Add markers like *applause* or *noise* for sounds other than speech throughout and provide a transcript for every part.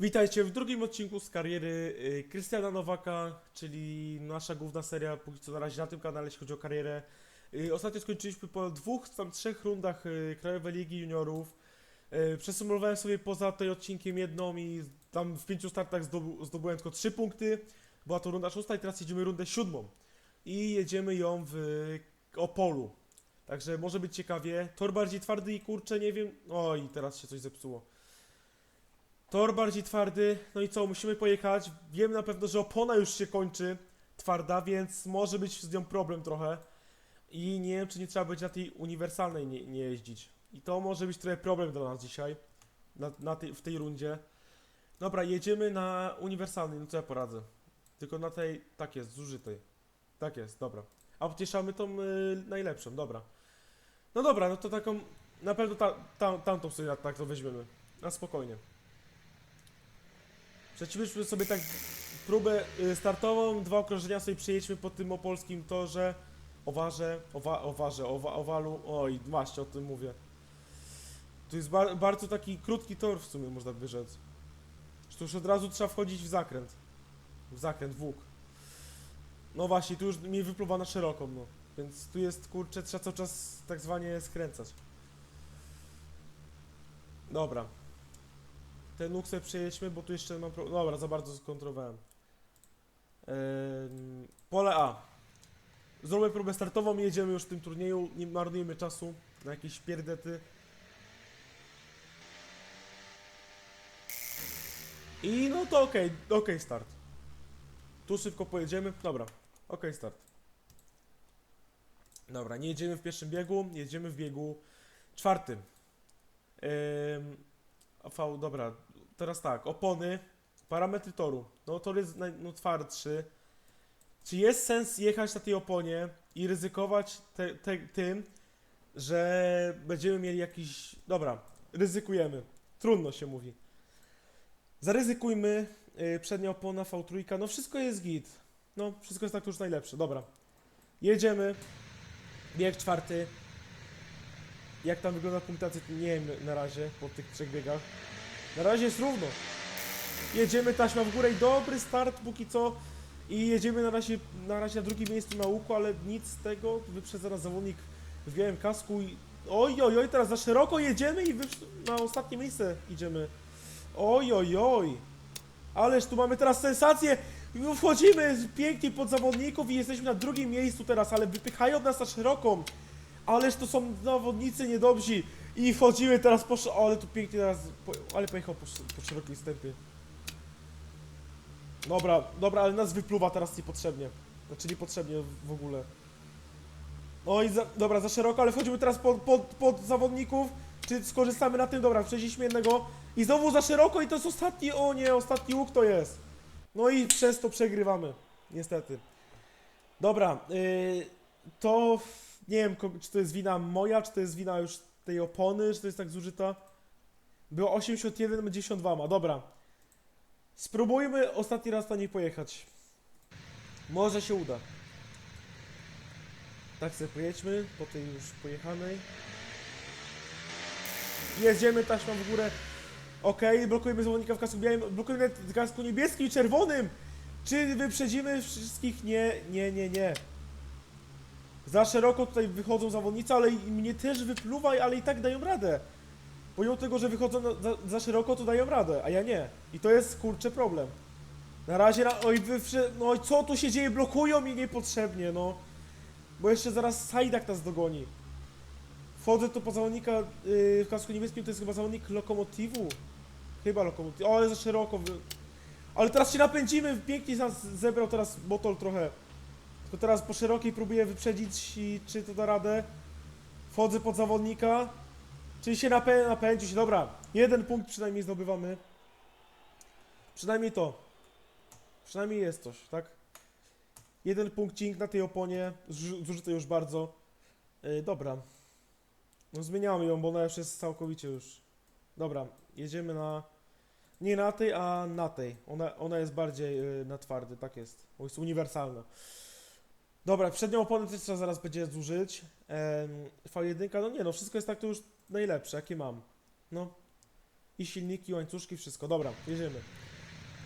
Witajcie w drugim odcinku z kariery y, Krystiana Nowaka, czyli nasza główna seria, póki co na razie na tym kanale, jeśli chodzi o karierę. Y, Ostatnio skończyliśmy po dwóch, tam trzech rundach y, Krajowej Ligi Juniorów. Przesumowałem sobie poza tym odcinkiem jedną i tam w pięciu startach zdobyłem tylko trzy punkty. Była to runda szósta i teraz jedziemy rundę siódmą. I jedziemy ją w Opolu. Także może być ciekawie. Tor bardziej twardy i kurczę, nie wiem. Oj, teraz się coś zepsuło. Tor bardziej twardy, no i co, musimy pojechać. Wiem na pewno, że opona już się kończy twarda, więc może być z nią problem trochę. I nie wiem, czy nie trzeba będzie na tej uniwersalnej nie, nie jeździć. I to może być trochę problem dla nas dzisiaj, na, na tej, w tej rundzie. Dobra, jedziemy na uniwersalnej, no co ja poradzę. Tylko na tej, tak jest, zużytej. Tak jest, dobra. A pocieszamy tą y, najlepszą, dobra. No dobra, no to taką, na pewno ta, ta, tamtą sobie tak to weźmiemy. Na spokojnie. Przećwiczmy sobie tak próbę y, startową, dwa okrążenia sobie przejedźmy po tym opolskim torze, owarze, owa, owarze, owa, owalu, oj, właśnie o tym mówię. To jest bar bardzo taki krótki tor w sumie, można by rzec. Tu już od razu trzeba wchodzić w zakręt. W zakręt, w łuk. No właśnie, tu już mi wypluwa na szeroką, no. Więc tu jest, kurczę, trzeba cały czas tak zwanie skręcać. Dobra. Ten sobie przejedźmy, bo tu jeszcze mam pro... Dobra, za bardzo skontrowałem. Ym, pole A. Zrobię próbę startową jedziemy już w tym turnieju. Nie marnujmy czasu na jakieś pierdety. I no to okej, okej start. Tu szybko pojedziemy. Dobra, okej start. Dobra, nie jedziemy w pierwszym biegu, jedziemy w biegu czwartym. Ym, V, dobra, teraz tak, opony, parametry toru. No tor jest naj, no, twardszy. Czy jest sens jechać na tej oponie i ryzykować te, te, tym, że będziemy mieli jakiś... Dobra, ryzykujemy. Trudno się mówi. Zaryzykujmy. Yy, przednia opona, V3. No wszystko jest git. No, wszystko jest tak już najlepsze. Dobra. Jedziemy. Bieg czwarty. Jak tam wygląda punktacja, nie wiem na razie po tych trzech biegach. Na razie jest równo. Jedziemy taśma w górę i dobry start póki co. I jedziemy na razie na, razie na drugim miejscu na łuku, ale nic z tego. Wyprzedza nas zawodnik w białym kasku i... Oj, oj, oj, teraz za szeroko jedziemy i wyprz- na ostatnie miejsce idziemy. Oj, oj, oj. Ależ tu mamy teraz sensację. Wchodzimy pięknie pod zawodników i jesteśmy na drugim miejscu teraz, ale wypychają nas na szeroką. Ależ to są zawodnicy niedobrzy. I wchodzimy teraz po... O, ale tu pięknie teraz... Po, ale pojechał po, po szerokiej stępie. Dobra, dobra, ale nas wypluwa teraz niepotrzebnie. Znaczy niepotrzebnie w ogóle. No i za, dobra, za szeroko, ale wchodzimy teraz pod, pod, pod zawodników. Czy skorzystamy na tym? Dobra, przejdziemy jednego. I znowu za szeroko i to jest ostatni... O nie, ostatni łuk to jest. No i przez to przegrywamy. Niestety. Dobra, yy, to... Nie wiem, czy to jest wina moja, czy to jest wina już tej opony, czy to jest tak zużyta. Było 81, 92 ma, dobra. Spróbujmy ostatni raz na niej pojechać. Może się uda. Tak sobie pojedźmy, po tej już pojechanej. Jedziemy taśmą w górę. Okej, blokujemy zawodnika w kasku białym, blokujemy w kasku niebieskim i czerwonym. Czy wyprzedzimy wszystkich? Nie, nie, nie, nie. Za szeroko tutaj wychodzą zawodnicy, ale i mnie też wypluwa, ale i tak dają radę. Pomimo tego, że wychodzą na, za, za szeroko, to dają radę, a ja nie. I to jest kurczę problem. Na razie, na, oj, wy, no i co tu się dzieje? Blokują mnie niepotrzebnie, no. Bo jeszcze zaraz Sajdak nas dogoni. Wchodzę tu po zawodnika yy, w kasku niebieskim, to jest chyba zawodnik Lokomotivu. Chyba Lokomotiv. O, ale za szeroko. Ale teraz się napędzimy, pięknie nas zebrał teraz Botol trochę. Tylko teraz po szerokiej próbuję wyprzedzić i czy to da radę. Wchodzę pod zawodnika. Czyli się napę. Dobra, jeden punkt przynajmniej zdobywamy. Przynajmniej to. Przynajmniej jest coś, tak? Jeden punkcik na tej oponie. Zużyte już bardzo. Yy, dobra. No zmieniamy ją, bo ona już jest całkowicie już. Dobra, jedziemy na... Nie na tej, a na tej. Ona, ona jest bardziej yy, na twardy, tak jest. Bo jest uniwersalna. Dobra, przednią oponę też trzeba zaraz będzie zużyć. Em, V1, no nie no, wszystko jest tak to już najlepsze, jakie mam. No. i silniki, łańcuszki, wszystko. Dobra, jedziemy.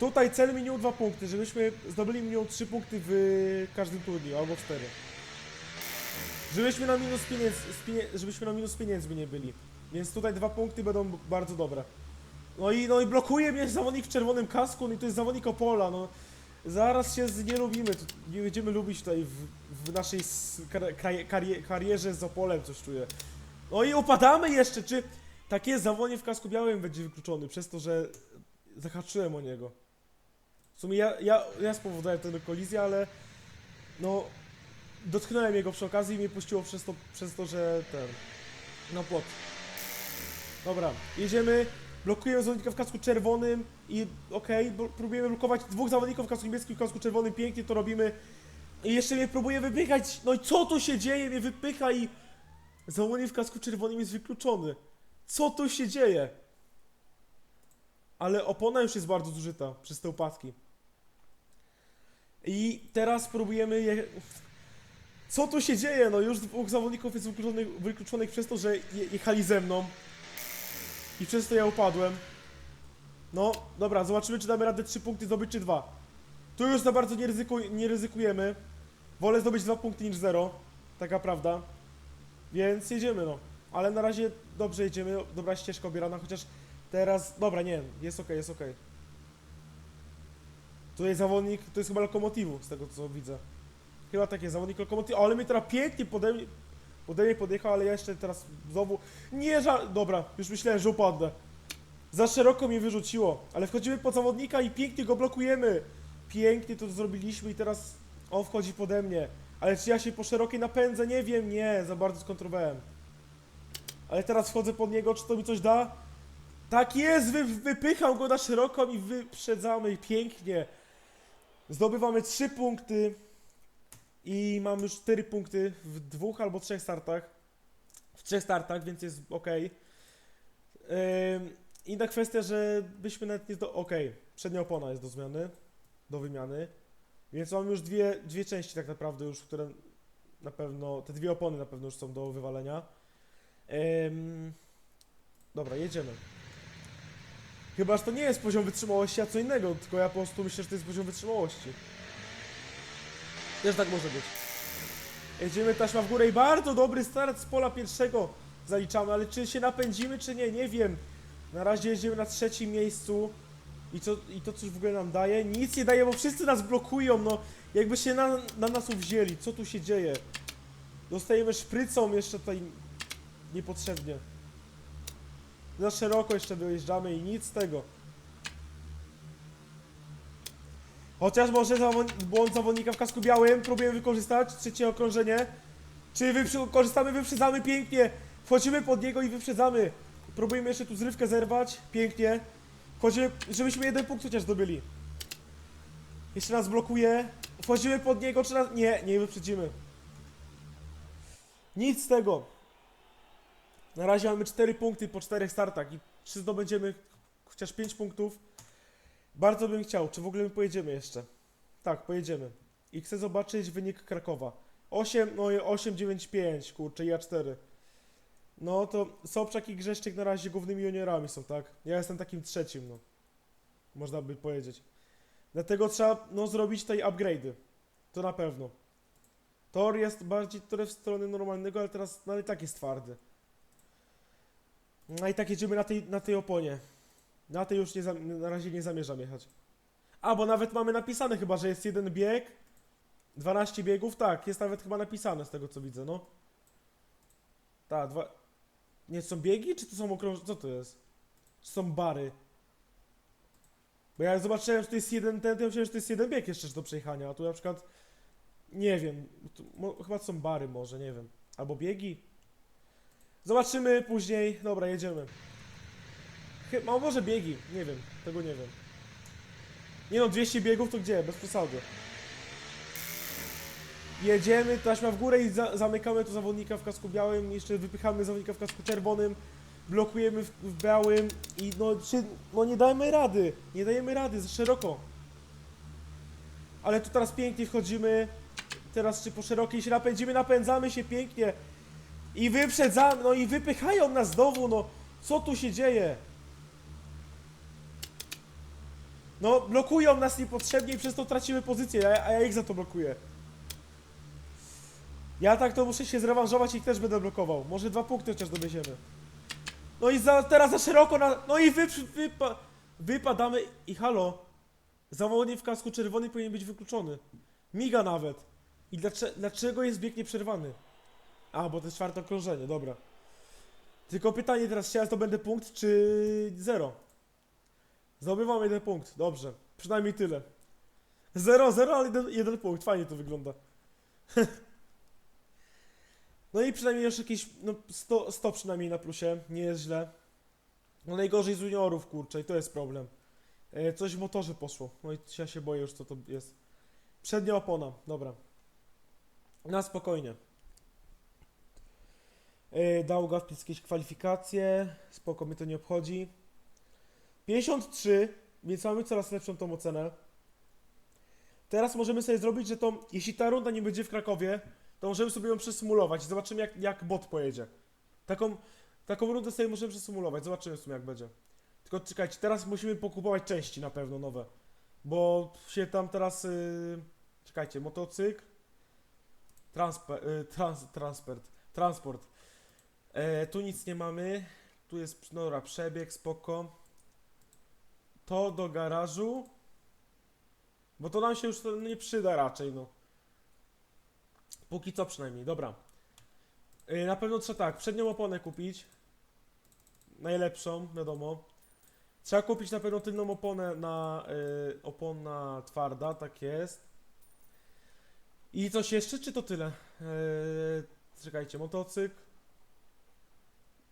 Tutaj cel minimum dwa punkty, żebyśmy zdobyli minimum trzy punkty w każdym turnieju, albo cztery. Żebyśmy na minus pieniędzy, z pienie, żebyśmy na minus pieniędzmi nie byli. Więc tutaj dwa punkty będą bardzo dobre. No i, no i blokuje mnie zawodnik w czerwonym kasku, no i to jest zawodnik Opola, no. Zaraz się z, nie lubimy, nie będziemy lubić tutaj w, w naszej s- kar, karie, karierze z Opolem, coś czuję. No i upadamy jeszcze, czy taki zawodnik w kasku białym będzie wykluczony przez to, że zahaczyłem o niego. W sumie ja, ja, ja spowodowałem tę kolizję, ale no dotknąłem jego przy okazji i mnie puściło przez to, przez to że ten, no płot. Dobra, jedziemy, blokujemy zawodnika w kasku czerwonym i okej, bl- próbujemy blokować dwóch zawodników w kasku niebieskim i w kasku czerwonym, pięknie to robimy. I jeszcze mnie próbuje wypychać, no i co tu się dzieje, mnie wypycha i zawodnik w kasku czerwonym jest wykluczony. Co tu się dzieje? Ale opona już jest bardzo zużyta przez te upadki. I teraz próbujemy je... Co tu się dzieje? No już dwóch zawodników jest wykluczonych, wykluczonych przez to, że je, jechali ze mną. I przez to ja upadłem. No, dobra, zobaczymy czy damy radę 3 punkty zdobyć czy 2. Tu już za bardzo nie, ryzykuj, nie ryzykujemy. Wolę zdobyć 2 punkty niż 0. Taka prawda. Więc jedziemy no. Ale na razie dobrze jedziemy, dobra ścieżka obierana, chociaż teraz... Dobra, nie, jest ok, jest ok. Tutaj zawodnik, to jest chyba lokomotywu, z tego co widzę. Chyba takie, zawodnik lokomotywu, ale mnie teraz pięknie pode pode mnie podjechał, ale ja jeszcze teraz znowu... Nie żal... Dobra, już myślałem, że upadnę. Za szeroko mnie wyrzuciło, ale wchodzimy pod zawodnika i pięknie go blokujemy. Pięknie to zrobiliśmy i teraz on wchodzi pode mnie. Ale czy ja się po szerokiej napędzę? Nie wiem, nie, za bardzo skontrowałem. Ale teraz wchodzę pod niego, czy to mi coś da? Tak jest, wy, wypycham go na szeroką i wyprzedzamy pięknie. Zdobywamy 3 punkty i mam już 4 punkty w dwóch albo trzech startach. W trzech startach, więc jest ok. Inna kwestia, że byśmy nawet nie do. Ok, przednia opona jest do zmiany, do wymiany. Więc mam już dwie, dwie części tak naprawdę już, które na pewno, te dwie opony na pewno już są do wywalenia. Dobra, jedziemy. Chyba, że to nie jest poziom wytrzymałości, a co innego, tylko ja po prostu myślę, że to jest poziom wytrzymałości. Też tak może być. Jedziemy taśma w górę i bardzo dobry start z pola pierwszego zaliczamy, ale czy się napędzimy, czy nie, nie wiem. Na razie jedziemy na trzecim miejscu i to, i to coś w ogóle nam daje? Nic nie daje, bo wszyscy nas blokują, no jakby się na, na nas uwzięli, co tu się dzieje? Dostajemy szprycą jeszcze tutaj niepotrzebnie. Za szeroko jeszcze wyjeżdżamy i nic z tego. Chociaż może błąd zawodnika w kasku białym próbujemy wykorzystać, trzecie okrążenie. Czy wykorzystamy, wyprzedzamy pięknie. Wchodzimy pod niego i wyprzedzamy. Próbujemy jeszcze tu zrywkę zerwać, pięknie. Wchodzimy, żebyśmy jeden punkt chociaż zdobyli. Jeszcze nas blokuje. Wchodzimy pod niego, czy nas... Nie, nie wyprzedzimy. Nic z tego. Na razie mamy 4 punkty po 4 startach i czy zdobędziemy chociaż 5 punktów? Bardzo bym chciał. Czy w ogóle my pojedziemy jeszcze? Tak, pojedziemy. I chcę zobaczyć wynik Krakowa. 8, no i 8, 9, 5, kurczę, ja 4. No to Sobczak i Grzeszczyk na razie głównymi juniorami są, tak? Ja jestem takim trzecim, no. Można by powiedzieć. Dlatego trzeba, no, zrobić tutaj upgrade'y. To na pewno. Tor jest bardziej trochę w stronę normalnego, ale teraz, no i tak jest twardy. No i tak jedziemy na tej, na tej oponie. Na tej już nie na razie nie zamierzam jechać. A, bo nawet mamy napisane chyba, że jest jeden bieg, 12 biegów, tak, jest nawet chyba napisane z tego co widzę, no. Tak, dwa... Nie, są biegi, czy to są okrąż... Co to jest? Czy są bary? Bo ja zobaczyłem, że to jest jeden ten, to ja myślałem, że to jest jeden bieg jeszcze do przejechania, a tu na przykład... Nie wiem, tu, mo, chyba są bary może, nie wiem. Albo biegi? Zobaczymy później. Dobra, jedziemy. Chyba, może biegi, nie wiem, tego nie wiem. Nie no, 200 biegów to gdzie? Bez przesady. Jedziemy, taśma w górę i za zamykamy tu zawodnika w kasku białym, jeszcze wypychamy zawodnika w kasku czerwonym, blokujemy w, w białym i no, czy, no nie dajemy rady, nie dajemy rady, za szeroko. Ale tu teraz pięknie wchodzimy, teraz czy po szerokiej się napędzimy, napędzamy się pięknie i wyprzedzamy, no i wypychają nas znowu, no co tu się dzieje? No, blokują nas niepotrzebnie i przez to tracimy pozycję, a, ja- ich za to blokuję. Ja tak to muszę się zrewanżować i ich też będę blokował. Może dwa punkty chociaż dowieziemy. No i za, teraz za szeroko na... No i wy, wypa, wypadamy i halo. Zawodnik w kasku czerwony powinien być wykluczony. Miga nawet. I dlaczego, dlaczego jest bieg nieprzerwany? A, bo to jest czwarte okrążenie, dobra. Tylko pytanie teraz, czy ja zdobędę punkt, czy zero? Zdobywam jeden punkt, dobrze. Przynajmniej tyle. Zero, zero, ale jeden, jeden punkt, fajnie to wygląda. *laughs* no i przynajmniej jeszcze jakieś, no 100, 100 przynajmniej na plusie, nie jest źle. No najgorzej z juniorów, kurczę, i to jest problem. E, coś w motorze poszło, no i ja się boję już co to jest. Przednia opona, dobra. Na spokojnie. E, dał jakieś kwalifikacje, spoko, mnie to nie obchodzi. 53, więc mamy coraz lepszą tą ocenę. Teraz możemy sobie zrobić, że to, jeśli ta runda nie będzie w Krakowie, to możemy sobie ją przesymulować i zobaczymy jak, jak bot pojedzie. Taką, taką rundę sobie możemy przesymulować, zobaczymy w sumie jak będzie. Tylko czekajcie, teraz musimy pokupować części na pewno nowe. Bo się tam teraz, yy, czekajcie, motocykl, transper, yy, trans, transport, transport. E, tu nic nie mamy, tu jest, no dobra, przebieg, spoko. To do garażu. Bo to nam się już nie przyda raczej, no. Póki co przynajmniej, dobra. Yy, na pewno trzeba tak, przednią oponę kupić. Najlepszą, wiadomo. Trzeba kupić na pewno tylną oponę na yy, opona twarda, tak jest. I coś jeszcze, czy to tyle? Yy, czekajcie, motocykl.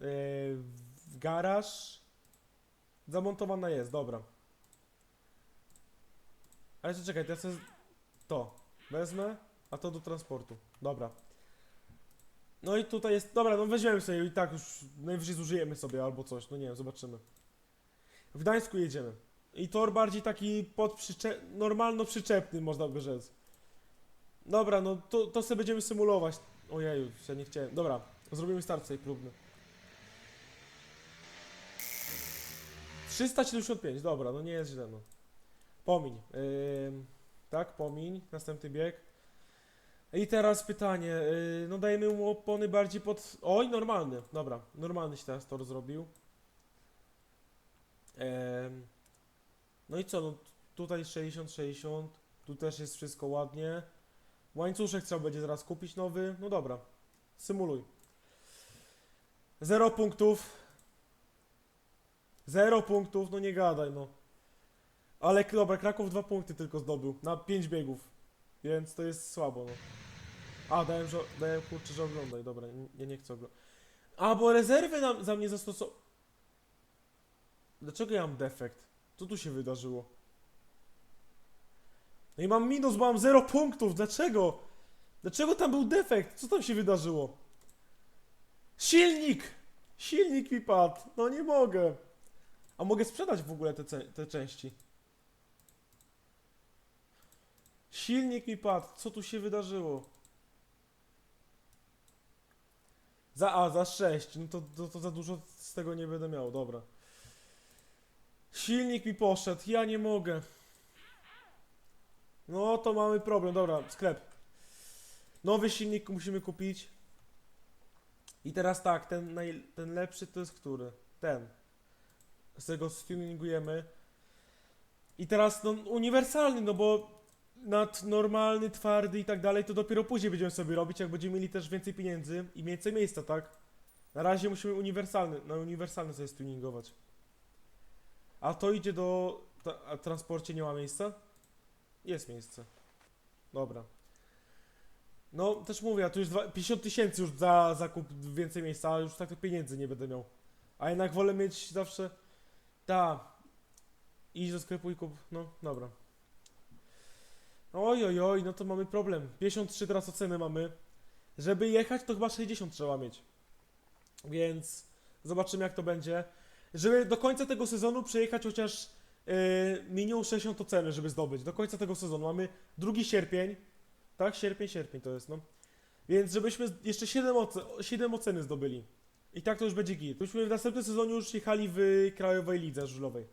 W garaż. Zamontowana jest, dobra. A jeszcze czekaj, to ja sobie to wezmę, a to do transportu. Dobra. No i tutaj jest, dobra, no weźmiemy sobie i tak już najwyżej zużyjemy sobie albo coś, no nie wiem, zobaczymy. W Gdańsku jedziemy. I tor bardziej taki podprzycze... normalno przyczepny, można by rzec. Dobra, no to, to sobie będziemy symulować. Ojeju, ja nie chciałem. Dobra, zrobimy start sobie próbny. 375, dobra, no nie jest źle, no. Pomiń. Ym, tak, pomiń. Następny bieg. I teraz pytanie. Yy, no dajemy mu opony bardziej pod... Oj, normalny. Dobra, normalny się teraz tor zrobił. Em, no i co, no tutaj 60-60. Tu też jest wszystko ładnie. Łańcuszek trzeba będzie zaraz kupić nowy. No dobra. Symuluj. Zero punktów. Zero punktów, no nie gadaj, no. Ale dobra, Kraków dwa punkty tylko zdobył na pięć biegów. Więc to jest słabo, no. A, dałem, że, dałem kurczę, że oglądaj, dobra, nie- ja nie chcę oglądać. A, bo rezerwy nam, za mnie zastosował. Dlaczego ja mam defekt? Co tu się wydarzyło? No i mam minus, bo mam 0 punktów, dlaczego? Dlaczego tam był defekt? Co tam się wydarzyło? Silnik! Silnik mi padł, no nie mogę. A mogę sprzedać w ogóle te, te części? Silnik mi padł. Co tu się wydarzyło? Za A, za 6. No to, to, to za dużo z tego nie będę miał, dobra. Silnik mi poszedł, ja nie mogę. No to mamy problem, dobra, sklep. Nowy silnik musimy kupić. I teraz tak, ten, ten lepszy to jest który? Ten. Z tego stuningujemy. I teraz no, uniwersalny, no bo nad normalny, twardy i tak dalej, to dopiero później będziemy sobie robić, jak będziemy mieli też więcej pieniędzy i więcej miejsca, tak? Na razie musimy uniwersalny, na uniwersalny sobie tuningować. A to idzie do... Ta, a transporcie nie ma miejsca? Jest miejsce. Dobra. No, też mówię, a tu już dwa- 50 tysięcy już za zakup więcej miejsca, a już tak pieniędzy nie będę miał. A jednak wolę mieć zawsze... Ta. Idź do sklepu i kup. No, dobra. Oj, oj, oj, no to mamy problem. 53 teraz oceny mamy. Żeby jechać, to chyba 60 trzeba mieć. Więc zobaczymy, jak to będzie. Żeby do końca tego sezonu przejechać chociaż yy, minimum 60 oceny, żeby zdobyć. Do końca tego sezonu. Mamy 2 sierpień. Tak? Sierpień, sierpień to jest, no. Więc żebyśmy jeszcze 7, oce 7 oceny zdobyli. I tak to już będzie git. Byśmy w następnym sezonie już jechali w krajowej lidze żużlowej.